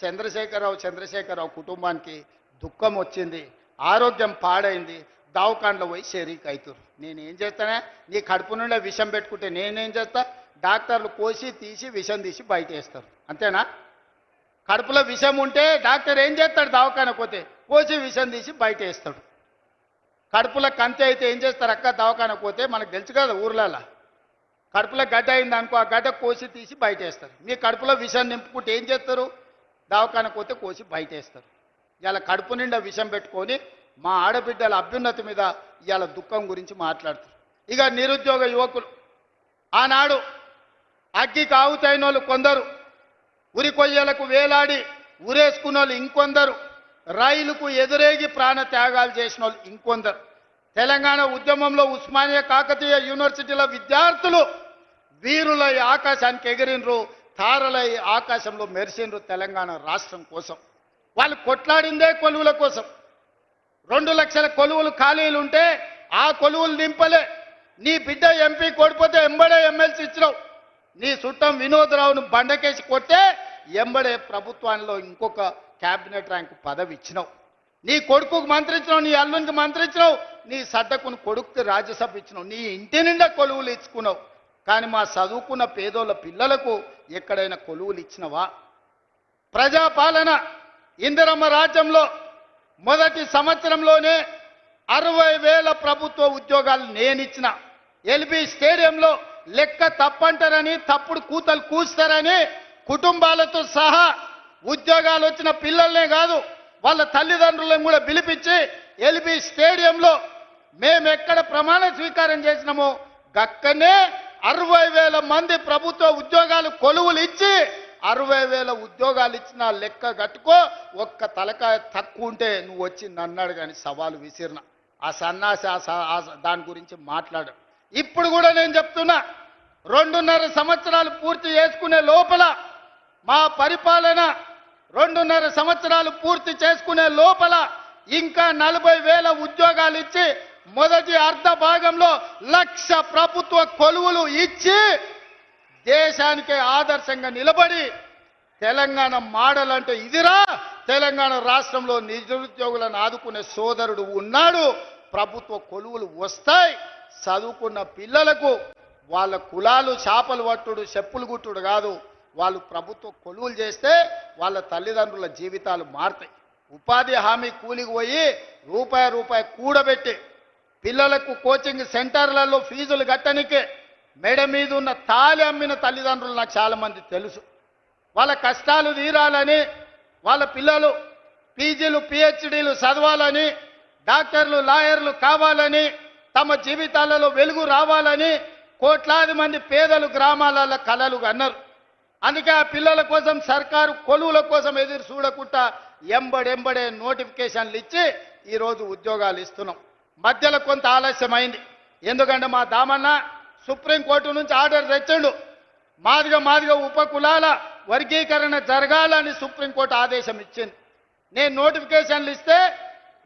చంద్రశేఖరరావు చంద్రశేఖరరావు కుటుంబానికి దుఃఖం వచ్చింది ఆరోగ్యం పాడైంది దావకాండ్లో పోయి షరీక్ అవుతారు నేనేం చేస్తానే నీ కడుపు నుండి విషం పెట్టుకుంటే నేనేం చేస్తా? డాక్టర్లు కోసి తీసి విషం తీసి బయట వేస్తారు అంతేనా? కడుపులో విషం ఉంటే డాక్టర్ ఏం చేస్తాడు? దవాఖాన పోతే కోసి విషం తీసి బయట వేస్తాడు కడుపులో కంతి అయితే ఏం చేస్తారు? అక్క దవాఖాన పోతే మనకు తెలుసు కదా ఊర్లలో. కడుపులో గడ్డ అయింది అనుకో ఆ గడ్డ కోసి తీసి బయట వేస్తారు మీ కడుపులో విషం నింపుకుంటే ఏం చేస్తారు? దవాఖాన పోతే కోసి బయటేస్తారు. ఇలా కడుపు నిండా విషం పెట్టుకొని మా ఆడబిడ్డల అభ్యున్నతి మీద ఇవాళ దుఃఖం గురించి మాట్లాడుతారు. ఇక నిరుద్యోగ యువకులు ఆనాడు అగ్గి కావుతైన వాళ్ళు కొందరు ఉరి కొయ్యలకు వేలాడి ఉరేసుకున్న వాళ్ళు ఇంకొందరు రైలుకు ఎదురేగి ప్రాణ త్యాగాలు చేసిన వాళ్ళు ఇంకొందరు. తెలంగాణ ఉద్యమంలో ఉస్మానియా కాకతీయ యూనివర్సిటీల విద్యార్థులు వీరుల ఆకాశానికి ఎగిరినరు తారలై ఆకాశంలో మెరిసిండ్రు తెలంగాణ రాష్ట్రం కోసం. వాళ్ళు కొట్లాడిందే కొలువుల కోసం. రెండు లక్షల కొలువులు ఖాళీలు ఉంటే ఆ కొలువులు నింపలే. నీ బిడ్డ ఎంపీ కొడిపోతే ఎంబడే ఎమ్మెల్సీ ఇచ్చినావు. నీ చుట్టం వినోదరావును బండకేసి కొట్టే ఎంబడే ప్రభుత్వంలో ఇంకొక క్యాబినెట్ ర్యాంక్ పదవి ఇచ్చినావు. నీ కొడుకుకు మంత్రించినావు నీ అల్లునికి మంత్రించినావు నీ సడ్డకును కొడుకుకి రాజ్యసభ ఇచ్చినావు. నీ ఇంటి నిండా కొలువులు ఇచ్చుకున్నావు. కానీ మా చదువుకున్న పేదోళ్ళ పిల్లలకు ఎక్కడైనా కొలువులు ఇచ్చినవా? ప్రజాపాలన ఇందిరమ్మ రాజ్యంలో మొదటి సంవత్సరంలోనే అరవై వేల ప్రభుత్వ ఉద్యోగాలు నేనిచ్చిన ఎల్బీ స్టేడియంలో లెక్క తప్పంటారని తప్పుడు కూతలు కూస్తారని కుటుంబాలతో సహా ఉద్యోగాలు వచ్చిన పిల్లల్నే కాదు వాళ్ళ తల్లిదండ్రులను కూడా పిలిపించి ఎల్బీ స్టేడియంలో మేము ఎక్కడ ప్రమాణ స్వీకారం చేసినామో గక్కనే అరవై వేల మంది ప్రభుత్వ ఉద్యోగాలు కొలువులు ఇచ్చి అరవై వేల ఉద్యోగాలు ఇచ్చిన లెక్క కట్టుకో ఒక్క తలకాయ తక్కువ ఉంటే నువ్వు వచ్చి నన్నాడు కానీ సవాలు విసిరిన. ఆ సన్నాసి ఆ దాని గురించి మాట్లాడు. ఇప్పుడు కూడా నేను చెప్తున్నా రెండున్నర సంవత్సరాలు పూర్తి చేసుకునే లోపల మా పరిపాలన రెండున్నర సంవత్సరాలు పూర్తి చేసుకునే లోపల ఇంకా నలభై వేల ఉద్యోగాలు ఇచ్చి మొదటి అర్ధ భాగంలో లక్ష ప్రభుత్వ కొలువులు ఇచ్చి దేశానికే ఆదర్శంగా నిలబడి తెలంగాణ మోడల్ అంటే ఇదిరా తెలంగాణ రాష్ట్రంలో నిరుద్యోగులను ఆదుకునే సోదరుడు ఉన్నాడు. ప్రభుత్వ కొలువులు వస్తాయి. చదువుకున్న పిల్లలకు వాళ్ళ కులాలు చేపలు పట్టుడు చెప్పులు గుట్టుడు కాదు. వాళ్ళు ప్రభుత్వ కొలువులు చేస్తే వాళ్ళ తల్లిదండ్రుల జీవితాలు మారుతాయి. ఉపాధి హామీ కూలికి పోయి రూపాయి రూపాయి కూడబెట్టి పిల్లలకు కోచింగ్ సెంటర్లలో ఫీజులు కట్టనికే మెడ మీద ఉన్న తాలి అమ్మిన తల్లిదండ్రులు నాకు చాలామంది తెలుసు. వాళ్ళ కష్టాలు తీరాలని వాళ్ళ పిల్లలు పీజీలు పిహెచ్డీలు చదవాలని డాక్టర్లు లాయర్లు కావాలని తమ జీవితాలలో వెలుగు రావాలని కోట్లాది మంది పేదలు గ్రామాలలో కలలు అన్నారు అందుకే ఆ పిల్లల కోసం సర్కారు కొలువుల కోసం ఎదురు చూడకుండా ఎంబడెంబడే నోటిఫికేషన్లు ఇచ్చి ఈరోజు ఉద్యోగాలు ఇస్తున్నాం. మధ్యలో కొంత ఆలస్యమైంది. ఎందుకంటే మా దామన్న సుప్రీంకోర్టు నుంచి ఆర్డర్ తెచ్చిండు. మాదిగా మాదిగా ఉప కులాల వర్గీకరణ జరగాలని సుప్రీంకోర్టు ఆదేశం ఇచ్చింది. నేను నోటిఫికేషన్లు ఇస్తే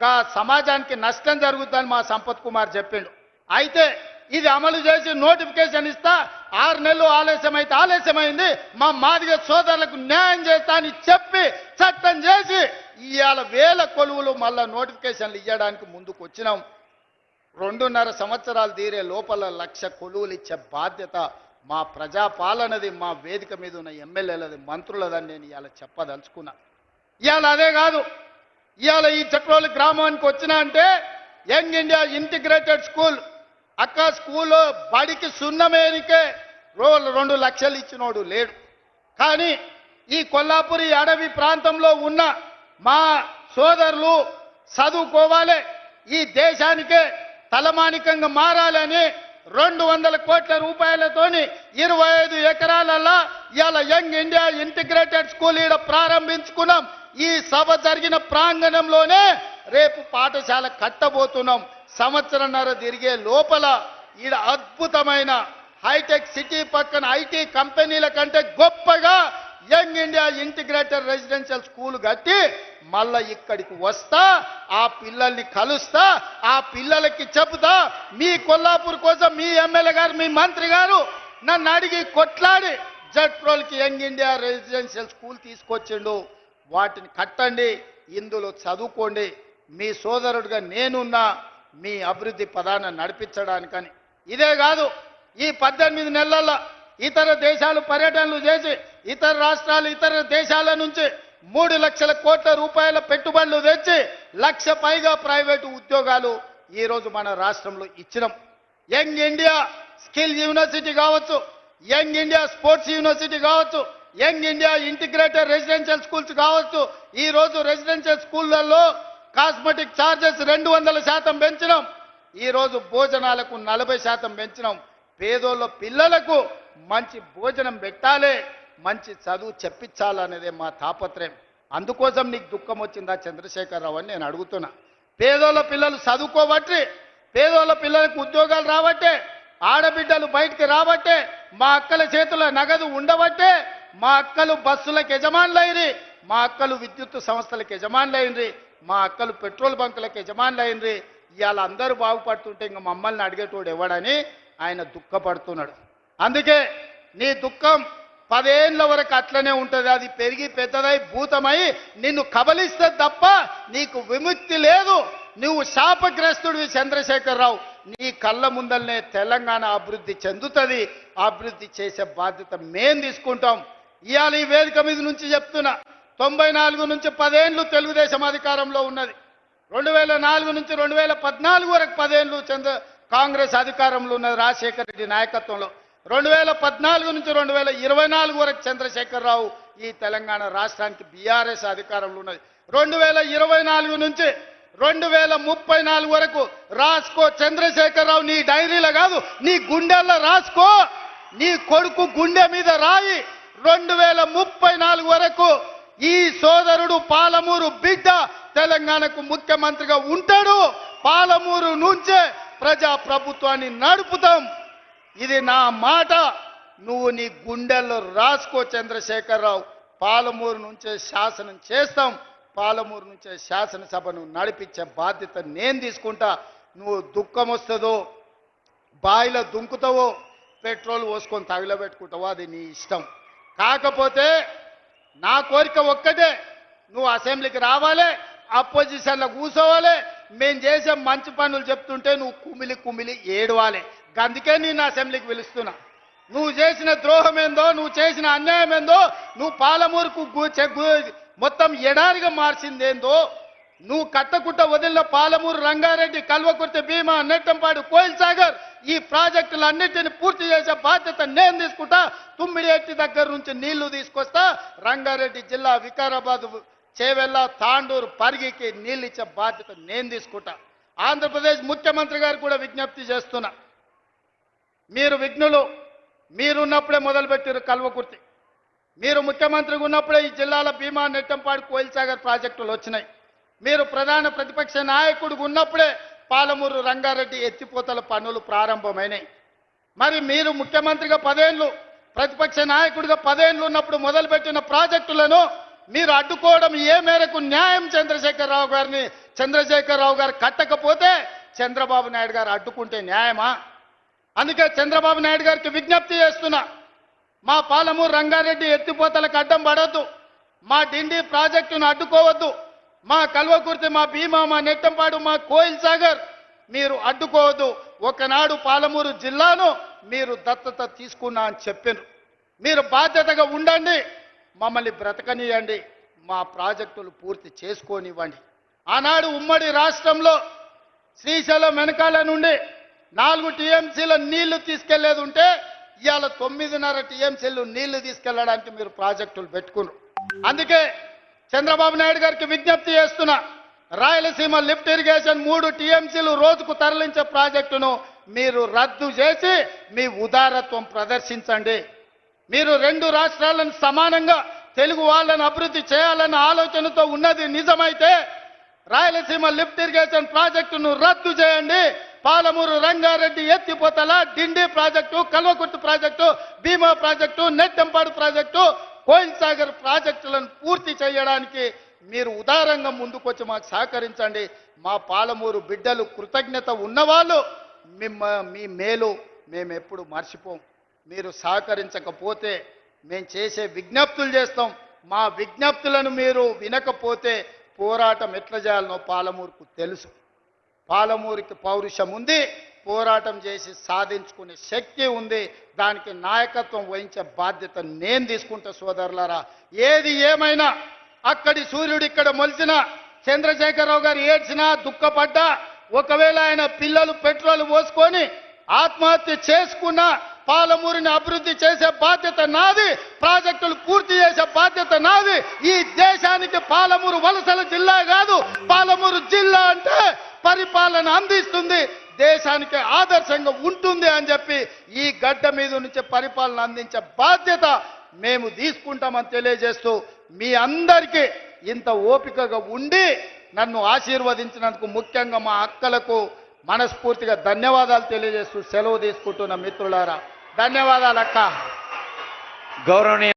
గా సమాజానికి నష్టం జరుగుతుందని మా సంపత్ కుమార్ చెప్పిండు. అయితే ఇది అమలు చేసి నోటిఫికేషన్ ఇస్తా ఆరు నెలలు ఆలస్యం అయితే ఆలస్యమైంది మా మాదిగ సోదరులకు న్యాయం చేస్తా అని చెప్పి చట్టం చేసి ఇవాళ వేల కొలువులు మళ్ళా నోటిఫికేషన్లు ఇవ్వడానికి ముందుకు వచ్చినాం రెండున్నర సంవత్సరాలు తీరే లోపల లక్ష కొలువులు ఇచ్చే బాధ్యత మా ప్రజాపాలనది మా వేదిక మీద ఉన్న ఎమ్మెల్యేలది మంత్రులదని నేను ఇవాళ చెప్పదలుచుకున్నా. ఇవాళ అదే కాదు. ఇవాళ ఈ చట్రోలు గ్రామానికి వచ్చినా అంటే యంగ్ ఇండియా ఇంటిగ్రేటెడ్ స్కూల్. అక్క స్కూల్లో బడికి సున్నమేనికే రోజు రెండు లక్షలు ఇచ్చినోడు లేడు. కానీ ఈ కొల్లాపురి అడవి ప్రాంతంలో ఉన్న మా సోదరులు చదువుకోవాలి. ఈ దేశానికే తలమానికంగా మారాలని రెండు వందల కోట్ల రూపాయలతోని ఇరవై ఐదు ఎకరాలలో ఇవాళ యంగ్ ఇండియా ఇంటిగ్రేటెడ్ స్కూల్ ఈడ ప్రారంభించుకున్నాం. ఈ సభ జరిగిన ప్రాంగణంలోనే రేపు పాఠశాల కట్టబోతున్నాం. సంవత్సరంన్నర తిరిగే లోపల ఈడ అద్భుతమైన హైటెక్ సిటీ పక్కన ఐటీ కంపెనీల కంటే గొప్పగా young India integrated residential school కట్టి మళ్ళా ఇక్కడికి వస్తా ఆ పిల్లల్ని కలుస్తా ఆ పిల్లలకి చెబుతా మీ కొల్లాపూర్ కోసం మీ ఎమ్మెల్యే గారు మీ మంత్రి గారు నన్ను అడిగి కొట్లాడి జట్రోల్కి యంగ్ ఇండియా రెసిడెన్షియల్ స్కూల్ తీసుకొచ్చిండు. వాటిని కట్టండి ఇందులో చదువుకోండి. మీ సోదరుడిగా నేనున్నా మీ అభివృద్ధి పదాన్ని నడిపించడానికని. ఇదే కాదు ఈ పద్దెనిమిది నెలల్లో ఇతర దేశాలు పర్యటనలు చేసి ఇతర రాష్ట్రాలు ఇతర దేశాల నుంచి మూడు లక్షల కోట్ల రూపాయల పెట్టుబడులు తెచ్చి లక్ష పైగా ప్రైవేటు ఉద్యోగాలు ఈరోజు మన రాష్ట్రంలో ఇచ్చినాం. యంగ్ ఇండియా స్కిల్ యూనివర్సిటీ కావచ్చు యంగ్ ఇండియా స్పోర్ట్స్ యూనివర్సిటీ కావచ్చు young India integrated residential schools కావచ్చు ఈ రోజు రెసిడెన్షియల్ స్కూళ్ళలో కాస్మెటిక్ ఛార్జెస్ రెండు వందల శాతం పెంచినాం. ఈరోజు భోజనాలకు నలభై శాతం పెంచినాం. పేదోళ్ళ పిల్లలకు మంచి భోజనం పెట్టాలి. మంచి చదువు చెప్పించాలనేదే మా తాపత్రయం. అందుకోసం నీకు దుఃఖం వచ్చిందా చంద్రశేఖరరావు అని నేను అడుగుతున్నా. పేదోళ్ళ పిల్లలు చదువుకోబట్టి పేదోళ్ళ పిల్లలకు ఉద్యోగాలు రాబట్టే ఆడబిడ్డలు బయటికి రాబట్టే మా అక్కల చేతుల నగదు ఉండబట్టే మా అక్కలు బస్సులకు యజమానులైనరి మా అక్కలు విద్యుత్ సంస్థలకు యజమానులైనరి మా అక్కలు పెట్రోల్ బంకులకు యజమానులైనరి ఇవాళ అందరూ బాగుపడుతుంటే ఇంక మమ్మల్ని అడిగేటోడు ఎవడని ఆయన దుఃఖపడుతున్నాడు. అందుకే నీ దుఃఖం పదేళ్ళ వరకు అట్లనే ఉంటుంది. అది పెరిగి పెద్దదై భూతమై నిన్ను కబలిస్తే తప్ప నీకు విముక్తి లేదు. నువ్వు శాపగ్రస్తుడివి చంద్రశేఖరరావు. నీ కళ్ళ ముందల్నే తెలంగాణ అభివృద్ధి చెందుతుంది. అభివృద్ధి చేసే బాధ్యత మేం తీసుకుంటాం. ఇవాళ ఈ వేదిక మీద నుంచి చెప్తున్నా. తొంభై నాలుగు నుంచి పదేళ్ళు తెలుగుదేశం అధికారంలో ఉన్నది. రెండు వేల నాలుగు నుంచి రెండు వేల పద్నాలుగు వరకు పదేళ్ళు చంద్ర కాంగ్రెస్ అధికారంలో ఉన్నది రాజశేఖర రెడ్డి నాయకత్వంలో. రెండు వేల పద్నాలుగు నుంచి రెండు వేల ఇరవై నాలుగు వరకు చంద్రశేఖరరావు ఈ తెలంగాణ రాష్ట్రానికి బీఆర్ఎస్ అధికారంలో ఉన్నది. రెండు వేల ఇరవై నాలుగు నుంచి రెండు వేల ముప్పై నాలుగు వరకు రాసుకో చంద్రశేఖరరావు నీ డైరీలో కాదు నీ గుండెల్లో రాసుకో. నీ కొడుకు గుండె మీద రాయి. రెండు వేల ముప్పై నాలుగు వరకు ఈ సోదరుడు పాలమూరు బిడ్డ తెలంగాణకు ముఖ్యమంత్రిగా ఉంటాడు. పాలమూరు నుంచే ప్రజా ప్రభుత్వాన్ని నడుపుతాం. ఇది నా మాట. నువ్వు నీ గుండెల్లో రాసుకో చంద్రశేఖరరావు. పాలమూరు నుంచే శాసనం చేస్తాం. పాలమూరు నుంచే శాసనసభను నడిపించే బాధ్యత నేను తీసుకుంటా. నువ్వు దుఃఖం వస్తుందో బాయిలో దుంకుతావో పెట్రోల్ పోసుకొని తగిలబెట్టుకుంటావో అది నీ ఇష్టం. కాకపోతే నా కోరిక ఒక్కటే. నువ్వు అసెంబ్లీకి రావాలి అపోజిషన్లో కూర్చోవాలి. మేము చేసే మంచి పనులు చెప్తుంటే నువ్వు కుమిలి కుమిలి ఏడవాలి. అందుకే నేను అసెంబ్లీకి పిలుస్తున్నా. నువ్వు చేసిన ద్రోహం ఏందో నువ్వు చేసిన అన్యాయం ఏందో నువ్వు పాలమూరుకు గు- మొత్తం ఎడారిగా మార్చిందేందో నువ్వు కట్టకుట్ట వదిలిన పాలమూరు రంగారెడ్డి కల్వకుర్తి భీమా నెట్టంపాడు కోయిల్ సాగర్ ఈ ప్రాజెక్టులన్నిటిని పూర్తి చేసే బాధ్యత నేను తీసుకుంటా. తుమ్మిడి ఎట్టి దగ్గర నుంచి నీళ్ళు తీసుకొస్తా. రంగారెడ్డి జిల్లా వికారాబాద్ చేవెళ్ళ తాండూరు పరిగికి నీళ్ళు ఇచ్చే బాధ్యత నేను తీసుకుంటా. ఆంధ్రప్రదేశ్ ముఖ్యమంత్రి గారు కూడా విజ్ఞప్తి చేస్తున్నా. మీరు విఘ్నులు మీరున్నప్పుడే మొదలుపెట్టారు కల్వకుర్తి. మీరు ముఖ్యమంత్రిగా ఉన్నప్పుడే ఈ జిల్లాల భీమా నెట్టంపాడు కోయిల్సాగర్ ప్రాజెక్టులు వచ్చినాయి. మీరు ప్రధాన ప్రతిపక్ష నాయకుడిగా ఉన్నప్పుడే పాలమూరు రంగారెడ్డి ఎత్తిపోతల పనులు ప్రారంభమైనాయి. మరి మీరు ముఖ్యమంత్రిగా పదేళ్ళు ప్రతిపక్ష నాయకుడిగా పదేళ్ళు ఉన్నప్పుడు మొదలుపెట్టిన ప్రాజెక్టులను మీరు అడ్డుకోవడం ఏ మేరకు న్యాయం చంద్రశేఖరరావు గారిని చంద్రశేఖరరావు గారు కట్టకపోతే చంద్రబాబు నాయుడు గారు అడ్డుకుంటే న్యాయమా? అందుకే చంద్రబాబు నాయుడు గారికి విజ్ఞప్తి చేస్తున్నా మా పాలమూరు రంగారెడ్డి ఎత్తిపోతలకు అడ్డం పడవద్దు మా డిండి ప్రాజెక్టును అడ్డుకోవద్దు మా కల్వకుర్తి మా భీమా మా నెట్టంపాడు మా కోయిల్ సాగర్ మీరు అడ్డుకోవద్దు. ఒకనాడు పాలమూరు జిల్లాను మీరు దత్తత తీసుకున్నా అని చెప్పారు మీరు బాధ్యతగా ఉండండి మమ్మల్ని బ్రతకనియండి మా ప్రాజెక్టులు పూర్తి చేసుకోనివ్వండి. ఆనాడు ఉమ్మడి రాష్ట్రంలో శ్రీశైలం వెనకాల నుండి నాలుగు టీఎంసీల నీళ్ళు తీసుకెళ్ళేది ఉంటే ఇవాళ తొమ్మిదిన్నర టీఎంసీలు నీళ్ళు తీసుకెళ్ళడానికి మీరు ప్రాజెక్టులు పెట్టుకున్నారు. అందుకే చంద్రబాబు నాయుడు గారికి విజ్ఞప్తి చేస్తున్నా రాయలసీమ లిఫ్ట్ ఇరిగేషన్ మూడు టీఎంసీలు రోజుకు తరలించే ప్రాజెక్టును మీరు రద్దు చేసి మీ ఉదారత్వం ప్రదర్శించండి. మీరు రెండు రాష్ట్రాలను సమానంగా తెలుగు వాళ్ళని అభివృద్ధి చేయాలన్న ఆలోచనతో ఉన్నది నిజమైతే రాయలసీమ లిఫ్ట్ ఇరిగేషన్ ప్రాజెక్టును రద్దు చేయండి. పాలమూరు రంగారెడ్డి ఎత్తిపోతల Dindi project Kalwakurthy project Bhima project Nettampadu project Koil Sagar ప్రాజెక్టులను పూర్తి చేయడానికి మీరు ఉదారంగా ముందుకొచ్చి మాకు సహకరించండి. మా పాలమూరు బిడ్డలు కృతజ్ఞత ఉన్నవాళ్ళు మిమ్మ మీ మేలు మేము ఎప్పుడు మర్చిపోం. మీరు సహకరించకపోతే మేము చేసే విజ్ఞప్తులు చేస్తాం. మా విజ్ఞప్తులను మీరు వినకపోతే పోరాటం ఎట్లా చేయాలనో పాలమూరుకు తెలుసు. పాలమూరికి పౌరుషం ఉంది పోరాటం చేసి సాధించుకునే శక్తి ఉంది దానికి నాయకత్వం వహించే బాధ్యత నేను తీసుకుంటా సోదరులారా. ఏది ఏమైనా అక్కడి సూర్యుడు ఇక్కడ మొలిచిన చంద్రశేఖరరావు గారు ఏడ్చినా దుఃఖపడ్డా ఒకవేళ ఆయన పిల్లలు పెట్రోల్ పోసుకొని ఆత్మహత్య చేసుకున్న పాలమూరిని అభివృద్ధి చేసే బాధ్యత నాది ప్రాజెక్టులు పూర్తి చేసే బాధ్యత నాది ఈ దేశానికి పాలమూరు వలసల జిల్లా కాదు పాలమూరు జిల్లా అంటే పరిపాలన అందిస్తుంది దేశానికి ఆదర్శంగా ఉంటుంది అని చెప్పి ఈ గడ్డ మీద నుంచి పరిపాలన అందించే బాధ్యత మేము తీసుకుంటామని తెలియజేస్తూ మీ అందరికీ ఇంత ఓపికగా ఉండి నన్ను ఆశీర్వదించినందుకు ముఖ్యంగా మా అక్కలకు మనస్ఫూర్తిగా ధన్యవాదాలు తెలియజేస్తూ సెలవు తీసుకుంటున్న మిత్రులారా. ధన్యవాదాలు అక్క. గౌరవనీయ